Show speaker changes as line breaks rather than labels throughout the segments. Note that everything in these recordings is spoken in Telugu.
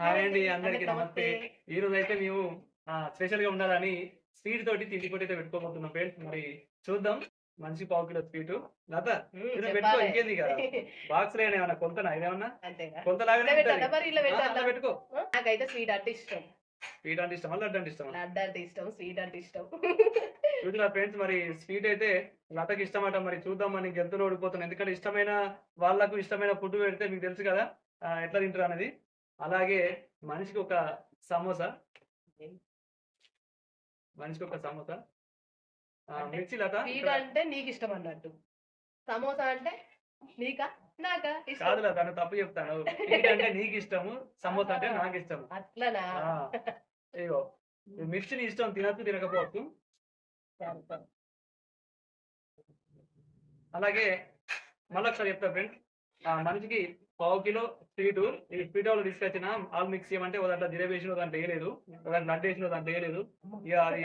హాయ్ అండి అందరికి నమస్తే. ఈ రోజు అయితే మేము స్పెషల్గా ఉండాలని స్వీట్ తోటి తిండి పొట్టి అయితే పెట్టుకోబోతున్నాం ఫ్రెండ్స్. మరి చూద్దాం మంచి పావు కిలో స్వీట్. లత. పెట్టుకో ఇంకేంది కదా బాక్స్ లో ఏమైనా కొంతనా? ఇదేమన్నా?
పెట్టాలా?
అలా పెట్టుకో.
నాకైతే స్వీట్ అంటే ఇష్టం.
స్వీట్ అంటే ఇష్టమా? లడ్డు అంటే ఇష్టమా?
లడ్డు అంటే ఇష్టం స్వీట్ అంటే ఇష్టం.
చూసిన ఫ్రెండ్స్ మరి స్వీట్ అయితే లతకి ఇష్టమట. మరి చూద్దాం మనకి గెంతులు ఓడిపోతున్నాం ఎందుకంటే ఇష్టమైన వాళ్ళకు ఇష్టమైన ఫుడ్ పెడితే మీకు తెలుసు కదా ఎట్లా తింటారు అనేది. అలాగే మనిషికి ఒక సమోసా. మనిషికి ఒక సమోసా. మిర్చి లత
అంటే నీకు ఇష్టం అన్నట్టు సమోసా అంటే నీకా? నాకా? ఇష్టం.
కాదులా తను తప్పు చెప్తాను. అంటే నీకు ఇష్టము సమోసా అంటే నాకు ఇష్టము
అట్లనా?
ఆ, ఇగో ఈ మిర్చి నీ ఇష్టం తినచ్చు తినకపోవచ్చు. అలాగే మళ్ళీ ఒకసారి చెప్తా ఫ్రెండ్స్ మనిషికి పావు కిలో స్వీట్ ఈ స్వీట్ వాళ్ళు తీసుకొచ్చిన ఆల్ మిక్స్ చేయమంటే ఒక దాంట్లో జిలేబీ వేసిన దాంట్లో వేయలేదు. ఒక దాంట్లో లడ్డు వేసిన దాంట్లో వేయలేదు. ఇక అది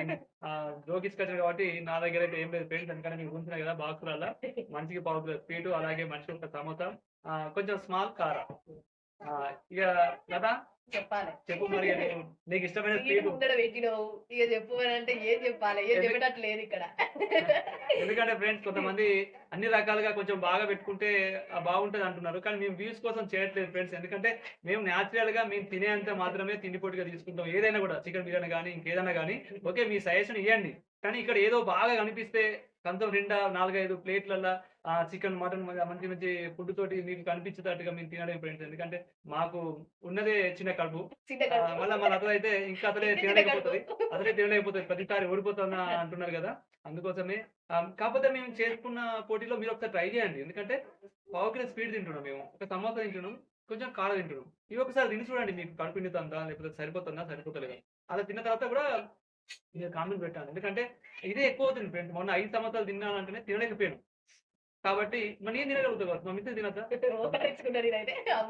జోకి కాబట్టి నా దగ్గర అయితే ఏం లేదు ఫ్రెండ్స్ ఎందుకంటే మీకు ఉంటున్నాయి కదా బాక్సులలో మనిషికి పావు కిలో స్వీట్ అలాగే మనిషికి ఒక సమోసా కొంచెం స్మాల్ కార. ఇక కదా
చెప్పాలి.
చెప్పు మరి నీకు ఇష్టమైన
స్వీట్
స్వీట్.
ముందర పెట్టినావు. ఇక చెప్పు అని అంటే ఏం చెప్పాలి? ఏం ఇక్కడ.
ఎందుకంటే ఫ్రెండ్స్ కొంతమంది అన్ని రకాలుగా కొంచెం బాగా పెట్టుకుంటే బాగుంటది అంటున్నారు. కానీ మేము వ్యూస్ కోసం చేయట్లేదు ఫ్రెండ్స్ ఎందుకంటే మేము న్యాచురల్గా మేము తినేంత మాత్రమే తిండి పొట్టుగా తీసుకుంటాం. ఏదైనా కూడా చికెన్ బిర్యానీ కానీ ఇంకేదైనా కానీ ఓకే మీ సజెషన్ ఇవ్వండి కానీ ఇక్కడ ఏదో బాగా కనిపిస్తే కంచం నిండా నాలుగైదు ప్లేట్లలో చికెన్ మటన్ మంచి మంచి ఫుడ్ తోటి మీకు కనిపించేటట్టుగా మేము తినలేము ఫ్రెండ్స్ ఎందుకంటే మాకు ఉన్నదే చిన్న కడుపు. మళ్ళా మన అతను అయితే ఇంకా
చిన్న
తినలేకపోతుంది. అసలే తినలేకపోతుంది. ప్రతిసారి ఓడిపోతున్నా అంటున్నారు కదా. అందుకోసమే కాకపోతే మేము చేసుకున్న పోటీలో మీరు ఒకసారి ట్రై చేయండి. ఎందుకంటే పావు కిలో స్పీడ్ తింటున్నాం మేము ఒక సమోసా తింటున్నాం కొంచెం కాడ తింటున్నాం. ఇవి ఒకసారి తిని చూడండి మీకు కడుపు నిండుతుందా లేకపోతే సరిపోతుందా సరిపోతలేదా? అలా తిన్న తర్వాత కూడా మీరు కామెంట్ పెట్టాను ఎందుకంటే ఇదే ఎక్కువ అవుతుంది ఫ్రెండ్స్. మొన్న ఐదు సమోసాలు తిన్నానంటేనే తినలేకపోయాను. కాబట్టి మరి నేను తినగలుగుతా కదా మా మిత్రులు తినద్దా.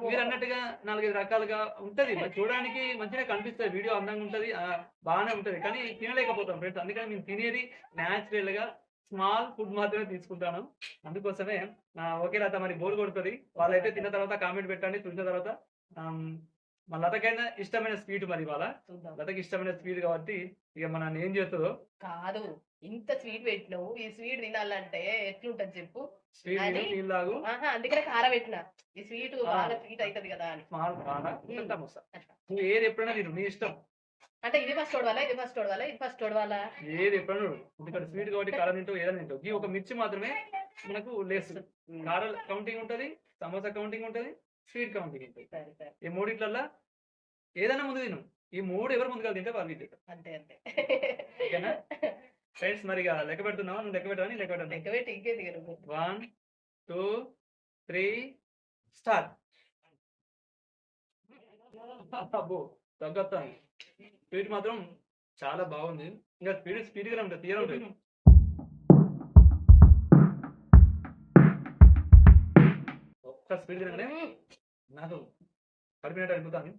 మీరు అన్నట్టుగా నాలుగైదు రకాలుగా ఉంటది. చూడడానికి మంచిగా కనిపిస్తుంది. వీడియో అందంగా ఉంటది. బాగానే ఉంటది. కానీ తినలేకపోతాం ఫ్రెండ్స్. అందుకని మేము తినేది న్యాచురల్గా స్మాల్ ఫుడ్ మాత్రమే తీసుకుంటాను. అందుకోసమే ఓకే లత మరి బోర్ కొడుతుంది. వాళ్ళైతే తిన్న తర్వాత కామెంట్ పెట్టండి. చూసిన తర్వాత ఆమ్, మా లతకైనా ఇష్టమైన స్వీట్ మరి ఇవాళ.
చూద్దాం.
లతకి ఇష్టమైన స్వీట్ కాబట్టి ఇక మన ఏం చేస్తుందో.
కాదు ఇంత స్వీట్ పెట్టినావు. ఈ స్వీట్ తినాలంటే ఎట్లుంటది చెప్పు?
స్వీట్
అది-
నీళ్ళు తాగు.
ఆహా అందుకనే కారం పెట్టిన. ఈ స్వీట్
ఆ.
బాగా స్వీట్ అవుతుంది కదా అని.
స్మాల్ బాగా
ఉమ్.
సమోసా నువ్వు ఏది ఎప్పుడైనా తిను నీ ఇష్టం.
అంటే ఇది ఫస్ట్ ఓడవాలా ఇది ఫస్ట్ ఓడవాలా ఇది ఫస్ట్ ఓడవాలా
ఏది ఎప్పుడైనా ఎందుకంటే స్వీట్ కాబట్టి కారం తింటావు ఏదైనా తింటావు. ఈ ఒక మిర్చి మాత్రమే మనకు లెస్ కారం కౌంటింగ్ ఉంటది సమోసా కౌంటింగ్ ఉంటది స్వీట్ కౌంటింగ్ ఉంటది ఈ మూడిట్లల్లో ఏదైనా ముందు తిను. ఈ మూడు ఎవరు ముందుగా తింటే వాళ్ళు తింటారు
అంతే అంతే.
ఓకేనా? ఫ్రెండ్స్ మరి ఇక లెక్క పెడుతున్నావా? నువ్వు లెక్క పెట్టాలని లెక్క పెట్టండి
లెక్క పెట్టి ఇంకే దిగరు.
One two three start. అబ్బో తగ్గత్తాను స్పీడ్ మాత్రం చాలా బాగుంది. ఇంకా స్పీడ్ స్పీడ్గా ఉంటుంది తీయగా ఉంటుంది. ఒక్క స్పీడ్ తినగానే నాకు కడిపినట్టు అనిపిస్తాను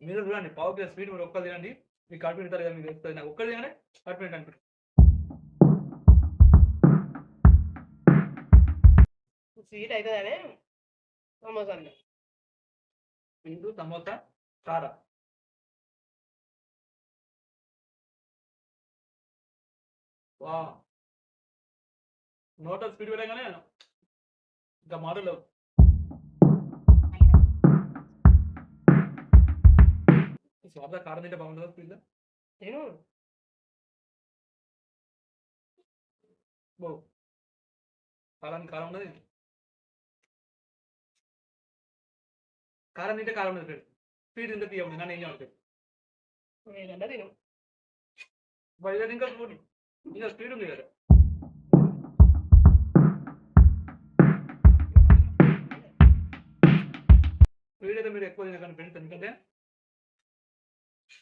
మీరు చూడండి పావు కిలో స్పీడ్ మీరు ఒక్కరు తినండి. మీకు కడుపు నిండుతా లేదా మీకు తెలుస్తుంది. నాకు ఒక్కరు తినగానే కడిపినట్టు అనిపిస్తుంది
స్వీట్ అవుతుందనే సమోసా అన్న.
స్వీట్ సమోసా కార వా నోట స్పీడ్ పెట్టగానే ఇంకా మాటలు స్వాద కారం తింటే బాగుంటుందా స్పీడ్
తిను
బో కారానికి కారం ఉన్నది కారం తింటే కారం ఉన్నది ఫ్రెండ్ స్పీడ్ తింటే తీయ ఉంది నన్ను ఏం చేయమంటుంది
ఏదన్నా తిను
బయట ఇంకా స్పీడ్ ఇంకా స్పీడ్ ఉంది కదా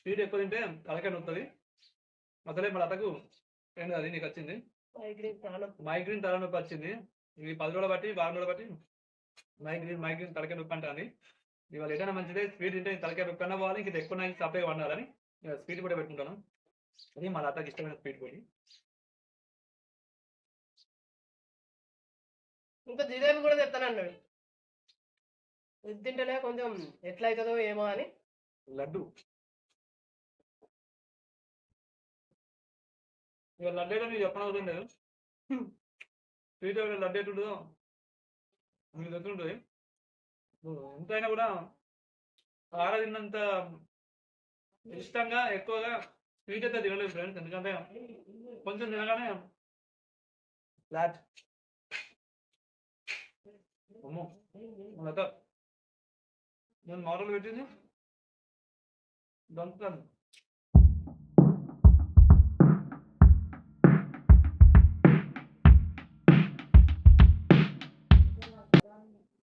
స్పీడ్ ఎక్కువ తింటే తలకాయ నొస్తుంది అసలే మన అతకు ఏంటి అది నీకు వచ్చింది?
మైగ్రేన్
తలనొప్పి వచ్చింది. ఇది పది రోజులు బట్టి వారం రోజులు బట్టి మైగ్రేన్ మైగ్రేన్ తలకాయ నొప్పి అంటుంది ఇవాళ ఏదైనా మంచిదే స్పీడ్ తింటే తలకాయ నొప్పి అన్న పోవాలి ఇంకా ఎక్కువ నాకు సప్లై వండాలని స్పీడ్ కూడా పెట్టుకుంటాను. అది మా తాతకి ఇష్టమైన స్పీడ్ పొడి.
ఇంకా జిలేబీ కూడా తెస్తాను అన్నాడు ఇది తింటేనే కొంచెం ఎట్లా అవుతుందో ఏమో అని.
లడ్డు. ఇక లడ్డేట అయితే మీకు చెప్పనవసరం లేదు. స్వీట్ లడ్డు ఎట్టుంటుందో మీకు దగ్గర ఉంటుంది ఎంతైనా కూడా ఆర తిన్నంత ఇష్టంగా ఎక్కువగా స్వీట్ అయితే తినలేదు ఫ్రెండ్స్. ఎందుకంటే కొంచెం తినగానే ఫ్లాట్. అమ్మో లత నేను మోడల్ పెట్టింది. దంతాను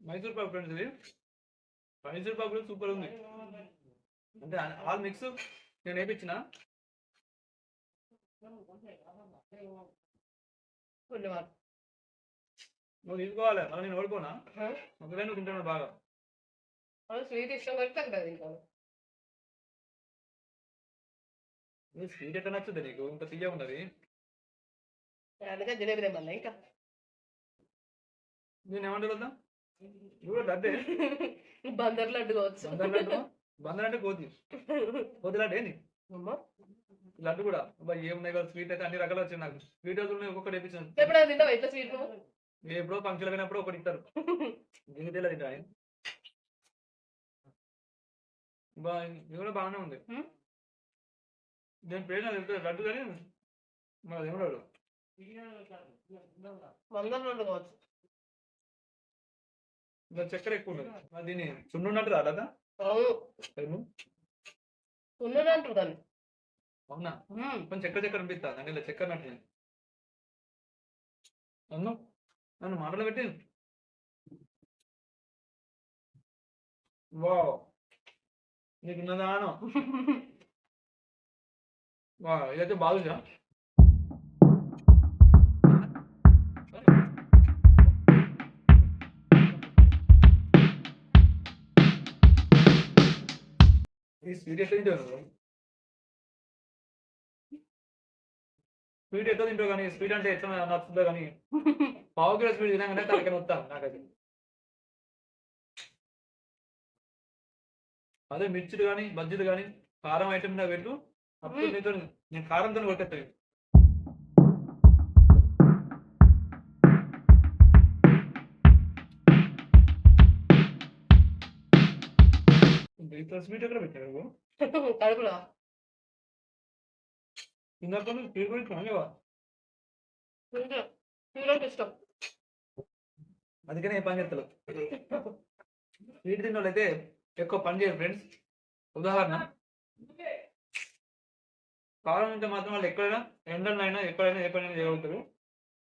మైసూర్ పాక్ ఫ్రెండ్స్ ఇది మైసూర్ పాక్ కూడా సూపర్ ఉంది. అంటే ఆల్ మిక్స్ నేను వేయించిన
పుణ్యవాన్
నువ్వు తీసుకోవాలి మళ్ళీ నేను ఓడిపోనా? ఒకవేళ నువ్వు తింటాను బాగా.
స్వీట్ ఇష్టం తగ్గదు ఇంకా.
నీ స్వీట్ ఎట్లా నచ్చుద్ది నీకు ఇంత తీయ ఉన్నది
అందుకే జిలేబీ తెమ్మన్నా ఇంకా.
నేను ఏమంటారు లడ్డే
బందర్ లడ్డు కావచ్చు.
బందర్ లడ్డు బందర్ అంటే కోతి కోతి లడ్డు ఏంది? లడ్డు కూడా. ఏమున్నాయి కదా స్వీట్ అయితే అన్ని రకాలు వచ్చాయి నాకు. స్వీట్ ఉన్నాయి ఒక్కొక్కటి వేయించాను
ఎప్పుడైనా తింటావా? ఇట్లా స్వీట్
ఎప్పుడో ఫంక్షన్ పోయినప్పుడు ఒకటి ఇస్తారు. గిన్నె తింటా ఇది కూడా బాగానే ఉంది? నేను పేరు నాకు లడ్డు కానీ మరి ఏమన్నాడు
బందర్ లడ్డు కావచ్చు.
ఇంకా చక్కెర ఎక్కువ మరి దీన్ని చున్ను ఉన్నట్టు రాదా
అవును? ఉన్నది దాన్ని.
అవునా. కొంచెం చక్కెర చక్కెర అనిపిస్తా. దాని ఇలా చక్కెర నట్టు నన్ను నన్ను మాటలు పెట్టి వా నీకు ఉన్నదానం? వా ఇదైతే బాగుందా స్వీట్ ఎట్లా తింటావు స్వీట్ ఎట్లా తింటావు కానీ? స్వీట్ అంటే ఎట్లా నచ్చుతుందో కానీ? పావు కిలో స్వీట్ తినగానే తలకాయ వస్తాను నాకైతే. అదే మిర్చిలు కానీ బజ్జీలు కానీ కారం ఐటమ్ మీద పెట్టు. అప్పుడు నీతో నేను కారంతో కొట్టేస్తాను ఇంత స్వీట్ ఎక్కడ పెట్టారు నువ్వు?
కడుపులో.
ఇందాక స్వీట్ గురించి అనలేవా?
ఇష్టం.
అందుకనే పని చేస్తారు స్వీట్ తిన్న వాళ్ళైతే ఎక్కువ పని చేయరు ఫ్రెండ్స్ ఉదాహరణ. కారం తింటే మాత్రం వాళ్ళు ఎక్కడైనా ఎండలైనా ఎక్కడైనా ఏ పని చేయగలుగుతారు.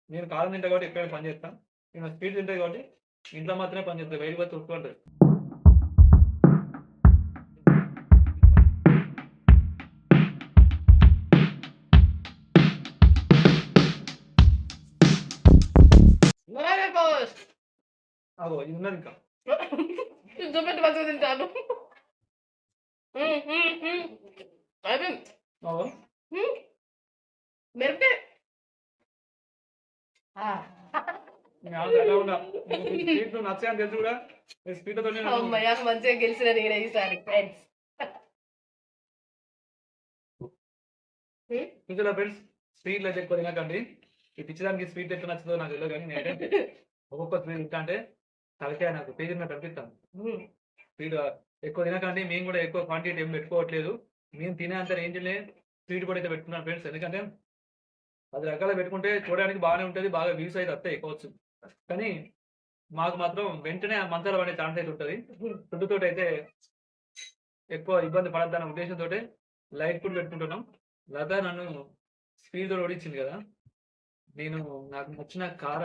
నేను కారం తింటా కాబట్టి ఎక్కడైనా పని చేస్తాను నేను స్వీట్ తింటాను కాబట్టి ఇంట్లో మాత్రమే పని చేస్తాను బయటకు పోతే ఉట్టుకుంటారు అగో ఇది ఉన్నది ఇంకా.
చూపెట్టి మంచిగా తింటాను. అయిపోయింది. మిరపే
నచ్చాయని తెలుసు కూడా. స్వీట్తో
అమ్మయ్య మంచిగా గెలిచిన నేను ఈసారి. ఫ్రెండ్స్
ఇందులో ఫ్రెండ్స్? స్వీట్లు అయితే ఎక్కువ తినకండి. ఈ పిచ్చిదానికి స్వీట్ ఎట్లా నచ్చుతుందో నాకు తెలియదు కానీ నేనైతే ఒక్కొక్క స్వీట్ తింటా అంటే తలకాయ నాకు పేరు నాకు స్వీట్ ఎక్కువ తినకండి మేము కూడా ఎక్కువ క్వాంటిటీ ఏం పెట్టుకోవట్లేదు. మేము తినే అంత రేంజ్లే స్వీట్ కూడా అయితే పెట్టుకున్నాం ఫ్రెండ్స్ ఎందుకంటే పది రకాలు పెట్టుకుంటే చూడడానికి బాగానే ఉంటుంది బాగా వ్యూస్ అయితే వస్తాయి ఎక్కువచ్చు కానీ మాకు మాత్రం వెంటనే ఆ మంచాలు పడే ఛాన్స్ అయితే ఉంటుంది. ఫుడ్తో అయితే ఎక్కువ ఇబ్బంది పడద్దన్న ఉద్దేశంతో లైట్ ఫుడ్ పెట్టుకుంటున్నాం. లత నన్ను స్పీడ్తో ఓడించింది కదా. నేను నాకు నచ్చిన కార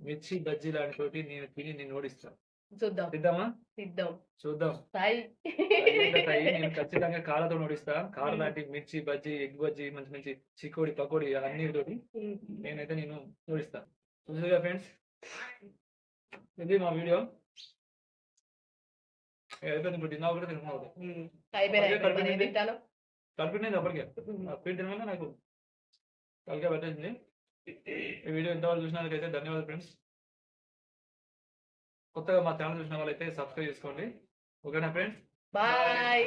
మిర్చి బజ్జీ లాంటి నేను తిని నేను ఓడిస్తాను
చూద్దాం.
తిద్దామా
ఇద్దాం
చూద్దాం.
సాయి.
నేను ఖచ్చితంగా కారతో నోడిస్తా కార లాంటి మిర్చి బజ్జీ ఎగ్ బజ్జీ మంచి మంచి చికోడి పకోడి అన్ని తోటి నేనైతే నేను చూపిస్తా చూసారుగా ఫ్రెండ్స్? ఇది మా వీడియో. అయిపోయింది ఇప్పుడు తిన్నా కూడా కలిపింది అప్పటికే నాకు కలిగా పెట్టేసింది. ఈ వీడియో ఇంతవరకు చూసినందుకైతే ధన్యవాదాలు ఫ్రెండ్స్ కొత్తగా మా ఛానల్ చూసిన వాళ్ళైతే సబ్స్క్రైబ్ చేసుకోండి. ఓకేనా ఫ్రెండ్స్
బాయ్